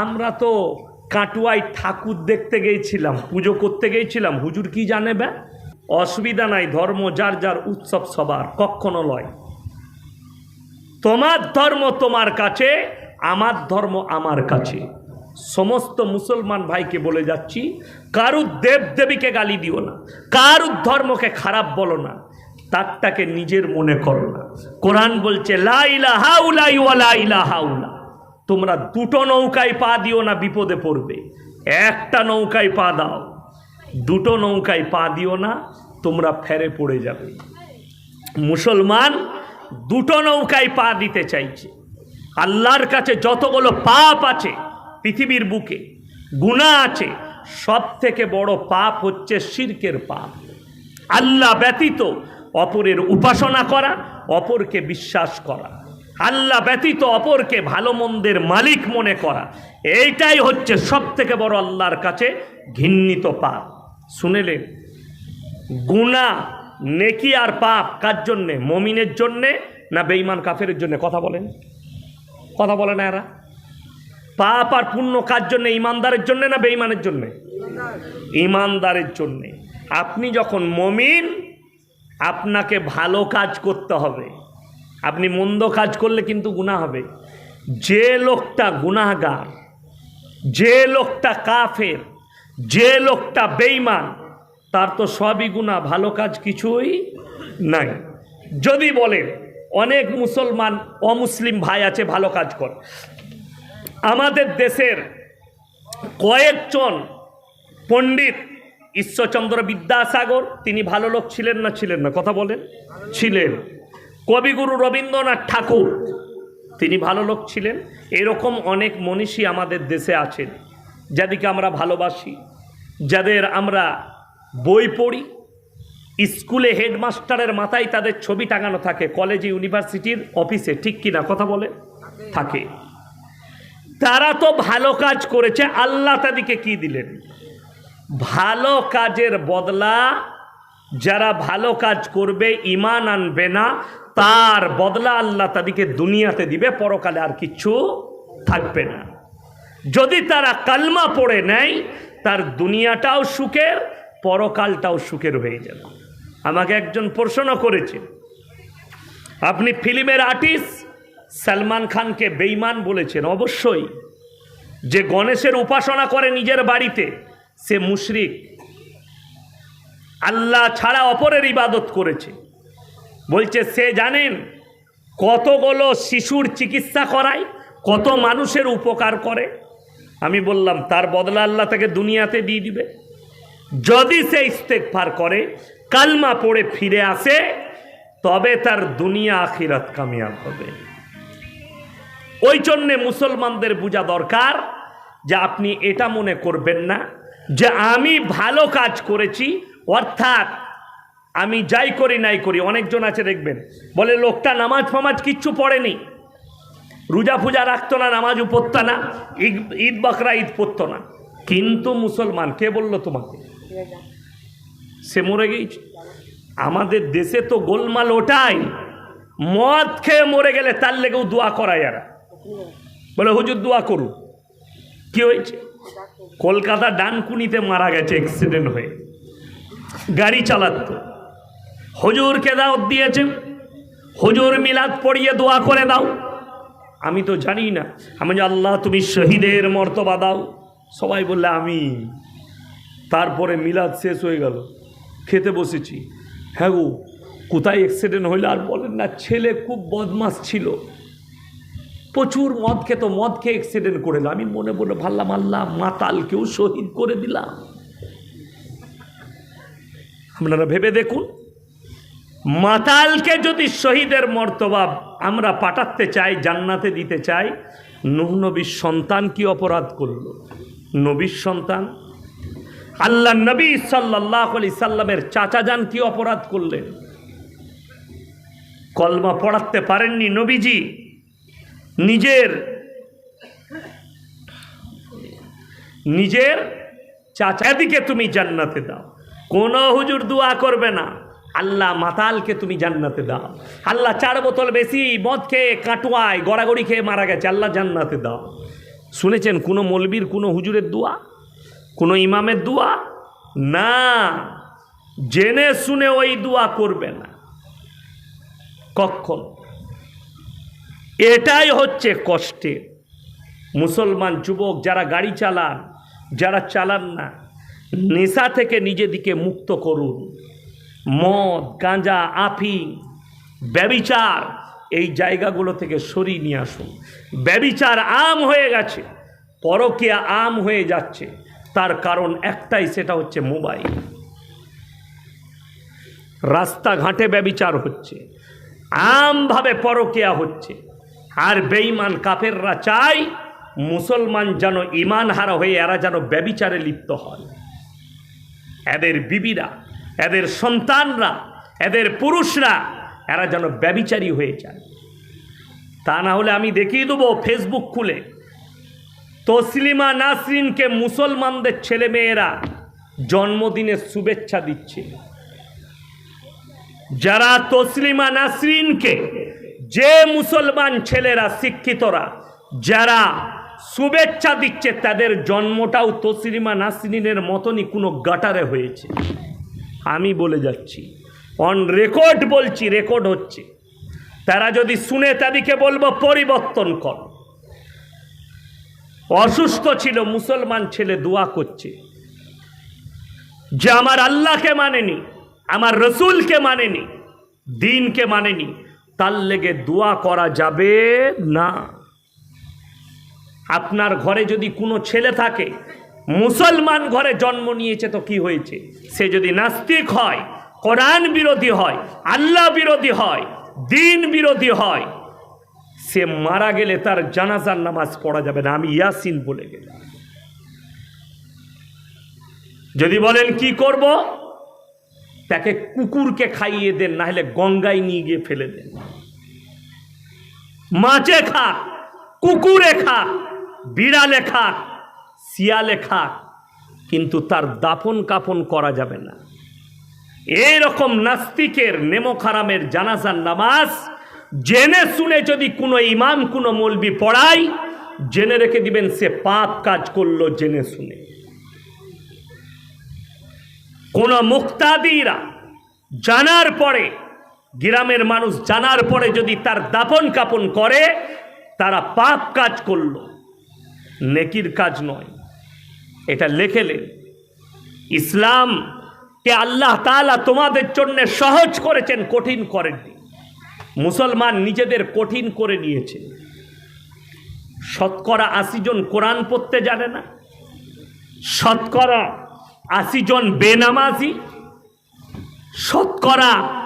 আমরা তো কাটুয়ায় ঠাকুর দেখতে গিয়েছিলাম পুজো করতে গিয়েছিলাম হুজুর কি জানে ব্যা অসুবিধা নাই, ধর্ম যার যার উৎসব সবার, কখনো লয়। তোমার ধর্ম তোমার কাছে, আমার ধর্ম আমার কাছে। সমস্ত মুসলমান ভাইকে বলে যাচ্ছি, কারুর দেব দেবীকে গালি দিও না, কারুর ধর্মকে খারাপ বলো না, তারটাকে নিজের মনে করো না। কোরআন বলছে লাইলা হাউলা ইলা হাউলা তোমরা দুটো নৌকায় পা দিও না, বিপদে পড়বে। একটা নৌকায় পা দাও, দুটো নৌকায় পা দিও না, তোমরা ফেরে পড়ে যাবে। মুসলমান দুটো নৌকায় পা দিতে চাইছে। আল্লাহর কাছে যতগুলো পাপ আছে পৃথিবীর বুকে গুণা আছে সব থেকে বড় পাপ হচ্ছে শিরকের পাপ। আল্লাহ ব্যতীত অপরের উপাসনা করা, অপরকে বিশ্বাস করা। আল্লাহ ব্যতীত অপরকে ভালো মন্দের মালিক মনে করা। এইটাই হচ্ছে সব থেকে বড় আল্লাহর কাছে ঘিন্নিত পাপ। শুনেলেন গুণা নেকি আর পাপ কার জন্যে? মমিনের জন্যে না বেঈমান কাফের জন্যে? কথা বলেন। কথা বলে না এরা। পাপ আর পুণ্য কার জন্যে? ইমানদারের জন্যে না বেঈমানের জন্যে? ইমানদারের জন্যে। আপনি যখন মমিন, আপনাকে ভালো কাজ করতে হবে। আপনি মন্দ কাজ করলে কিন্তু গুণা হবে। যে লোকটা গুনাহগার, যে লোকটা কাফের, যে লোকটা বেঈমান, তার তো সবই গুণা ভালো কাজ কিছুই নাই। যদি বলেন অনেক মুসলমান অমুসলিম ভাই আছে, ভালো কাজ কর। আমাদের দেশের কয়েকজন পণ্ডিত ঈশ্বরচন্দ্র বিদ্যাসাগর, তিনি ভালো লোক ছিলেন না ছিলেন না? কথা বলেন। ছিলেন। কবিগুরু রবীন্দ্রনাথ ঠাকুর। তিনি ভালো লোক ছিলেন। এরকম অনেক মনীষী আমাদের দেশে আছেন, যাদেরকে আমরা ভালোবাসি, যাদের আমরা বই পড়ি। স্কুলে হেডমাস্টারের মাথায় তাদের ছবি টাঙানো থাকে, কলেজে, ইউনিভার্সিটির অফিসে, ঠিক কিনা কথা বলে? থাকে। তারা তো ভালো কাজ করেছে, আল্লাহ তাদেরকে কি দিলেন? ভালো কাজের বদলা যারা ভালো কাজ করবে ইমান আনবে না, তার বদলা আল্লাহ তাদেরকে দুনিয়াতে দিবে, পরকালে আর কিচ্ছু থাকবে না। যদি তারা কালমা পড়ে নেয়, তার দুনিয়াটাও সুখের, পরকালটাও সুখের হয়ে যাবে। আমাকে একজন প্রশ্ন করেছে, আপনি ফিল্মের আর্টিস্ট সালমান খানকে বেইমান বলেছেন? অবশ্যই। যে গণেশের উপাসনা করে নিজের বাড়িতে, সে মুশরিক। আল্লাহ ছাড়া অপরের ইবাদত করেছে। বলছে, সে জানেন কতগুলো শিশুর চিকিৎসা করায়, কত মানুষের উপকার করে? আমি বললাম, তার বদলা আল্লাহ তাকে দুনিয়াতে দিয়ে দিবে। যদি সে ইস্তেক ইস্তেকফার করে, কালমা পড়ে ফিরে আসে, তবে তার দুনিয়া আখিরাত কামিয়াব হবে। ওই জন্যে মুসলমানদের বোঝা দরকার যে আপনি এটা মনে করবেন না যে আমি ভালো কাজ করেছি অর্থাৎ আমি যাই করি নাই করি, অনেকজন আছে দেখবেন, বলে লোকটা নামাজ ফামাজ কিচ্ছু পড়েনি। রোজা ফুজা রাখতো না, নামাজ পড়তো না, ঈদ বকরা, ঈদ পড়তো না। কিন্তু মুসলমান, কে বলল তোমাকে? সে মরে গেছে আমাদের দেশে তো গোলমাল ওটাই, মদ খেয়ে মরে গেলে তার লেগেও দোয়া করায় এরা। বলে, হুজুর, দোয়া করু কি হয়েছে? কলকাতা ডানকুনিতে মারা গেছে অ্যাক্সিডেন্ট হয়ে। গাড়ি চালাতো। হুজুরকে দাও দিয়েছে। হুজুর মিলাদ পড়িয়ে দোয়া করে দাও। আমি তো জানি না। আমি আল্লাহ তুমি শহীদের মর্তবা দাও। সবাই বললে আমি তারপরে মিলাদ শেষ হয়ে গেল। খেতে বসেছি। হ্যাঁ গো, কোথায় অ্যাক্সিডেন্ট হইল আর বলেন না, ছেলে খুব বদমাস ছিল। প্রচুর মদ খেত, মদ খেয়ে অ্যাক্সিডেন্ট করে দিল। আমি মনে মনে ভাবলাম আল্লাহ মাতালকেও শহীদ করে দিলাম। আপনারা ভেবে দেখুন। মাতালকে যদি শহীদের মর্তবাব আমরা পাঠাতে চাই, জান্নাতে দিতে চাই নুহ নবীর সন্তান কি অপরাধ করল? নবীর সন্তান? আল্লাহ নবী সাল্লাহ আলি সাল্লামের চাচা যান কি অপরাধ করলেন? কলমা পড়াতে পারেননি নবীজি। নিজের নিজের চাচাদিকে তুমি জান্নাতে দাও। কোনো হুজুর দোয়া করবে না। আল্লাহ মাতালকে তুমি জান্নাতে দাও। আল্লাহ চার বোতল বেশি মদ খেয়ে কাটুয়ায়, গড়াগড়ি খেয়ে মারা গেছে, আল্লাহ জান্নাতে দাও। শুনেছেন কোনো মলবির, কোনো হুজুরের দোয়া? কোনো ইমামের দোয়া? না। জেনে শুনে ওই দোয়া করবে না। কখন? এটাই হচ্ছে কষ্টে মুসলমান যুবক যারা গাড়ি চালান, যারা চালান না নেশা থেকে নিজেদিকে মুক্ত করুন। মদ, গাঁজা আফিং ব্যবিচার, এই জায়গাগুলো থেকে সরিয়ে নিয়ে আসুন। ব্যবিচার আম হয়ে গেছে, পরকিয়া আম হয়ে যাচ্ছে। তার কারণ একটাই, সেটা হচ্ছে মোবাইল। রাস্তাঘাটে ব্যবিচার হচ্ছে, আমভাবে পরকিয়া হচ্ছে। আর বেঈমান কাফেররা চায় মুসলমান যেন ইমান হারা হয়ে এরা যেন ব্যবিচারে লিপ্ত হয়। এদের বিবিরা, এদের সন্তানরা, এদের পুরুষরা, এরা যেন ব্যবিচারী হয়ে যায়। তা না হলে আমি দেখিয়ে দেবো ফেসবুক খুলে। তসলিমা নাসরিনকে মুসলমানদের ছেলে মেয়েরা জন্মদিনের শুভেচ্ছা দিচ্ছে। যারা তসলিমা নাসরিনকে যে মুসলমান ছেলেরা শিক্ষিতরা, যারা শুভেচ্ছা দিচ্ছে তাদের জন্মটাও তসলিমা নাসরিনের মতনই কোনো গাটারে হয়েছে। আমি বলে যাচ্ছি অন রেকর্ড বলছি রেকর্ড হচ্ছে। তারা যদি শুনে তাদেরকে বলব, পরিবর্তন কর। অসুস্থ ছিল, মুসলমান ছেলে দোয়া করছে। যে আমার আল্লাহকে মানেনি, আমার রসুলকে মানেনি, দিনকে মানেনি, তার লেগে দোয়া করা যাবে না। আপনার ঘরে যদি কোনো ছেলে থাকে, মুসলমান ঘরে জন্ম নিয়েছে তো কি হয়েছে? সে যদি নাস্তিক হয়, কোরআন বিরোধী হয়, আল্লাহ বিরোধী হয়, দিন বিরোধী হয়, সে মারা গেলে তার জানাজার নামাজ পড়া যাবে না। আমি ইয়াসিন বলে গেলাম। যদি বলেন, কি করব? তাকে কুকুরকে খাইয়ে দেন, না হলে গঙ্গায় নিয়ে গিয়ে ফেলে দেন। মাছে খা, কুকুরে খাক বিড়ালে খাক শিয়ালে খাক কিন্তু তার দাফন কাফন করা যাবে না। এইরকম নাস্তিকের নেমোখারামের জানাজার নামাজ জেনে শুনে যদি কোনো ইমাম, কোনো মলবি পড়ায়, জেনে রেখে দিবেন সে পাপ কাজ করল জেনে শুনে। কোন মুক্তাদিরা জানার পরে, গ্রামের মানুষ জানার পরে যদি তার দাপন কাপন করে, তারা পাপ কাজ করল। নেকির কাজ নয়। এটা লেখেলেন ইসলাম কে আল্লাহ তাআলা তোমাদের জন্য সহজ করেছেন, কঠিন করেননি। মুসলমান নিজেদের কঠিন করে নিয়েছে। শতকরা আশি জন কোরআন পড়তে জানে না। শতকরা আশি জন বেনামাজি। শতকরা